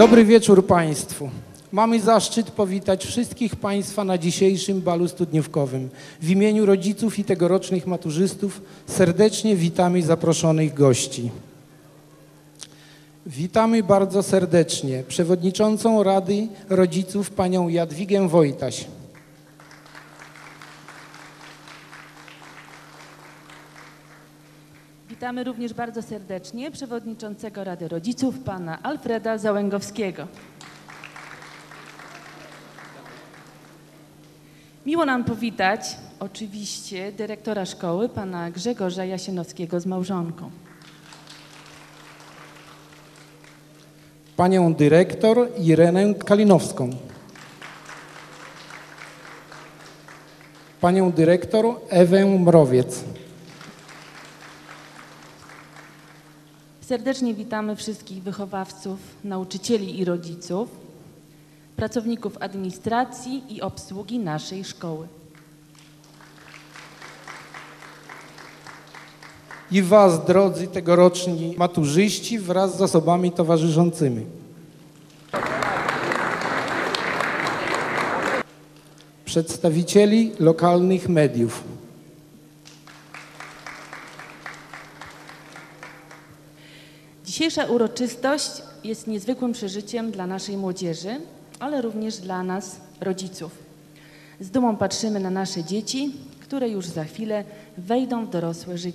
Dobry wieczór Państwu. Mamy zaszczyt powitać wszystkich Państwa na dzisiejszym balu studniówkowym. W imieniu rodziców i tegorocznych maturzystów serdecznie witamy zaproszonych gości. Witamy bardzo serdecznie przewodniczącą Rady Rodziców panią Jadwigę Wojtaś. Witamy również bardzo serdecznie przewodniczącego Rady Rodziców, pana Alfreda Załęgowskiego. Miło nam powitać oczywiście dyrektora szkoły, pana Grzegorza Jasienowskiego z małżonką. Panią dyrektor Irenę Kalinowską. Panią dyrektor Ewę Mrowiec. Serdecznie witamy wszystkich wychowawców, nauczycieli i rodziców, pracowników administracji i obsługi naszej szkoły. i Was, drodzy tegoroczni maturzyści, wraz z osobami towarzyszącymi. Przedstawicieli lokalnych mediów. Dzisiejsza uroczystość jest niezwykłym przeżyciem dla naszej młodzieży, ale również dla nas, rodziców. Z dumą patrzymy na nasze dzieci, które już za chwilę wejdą w dorosłe życie.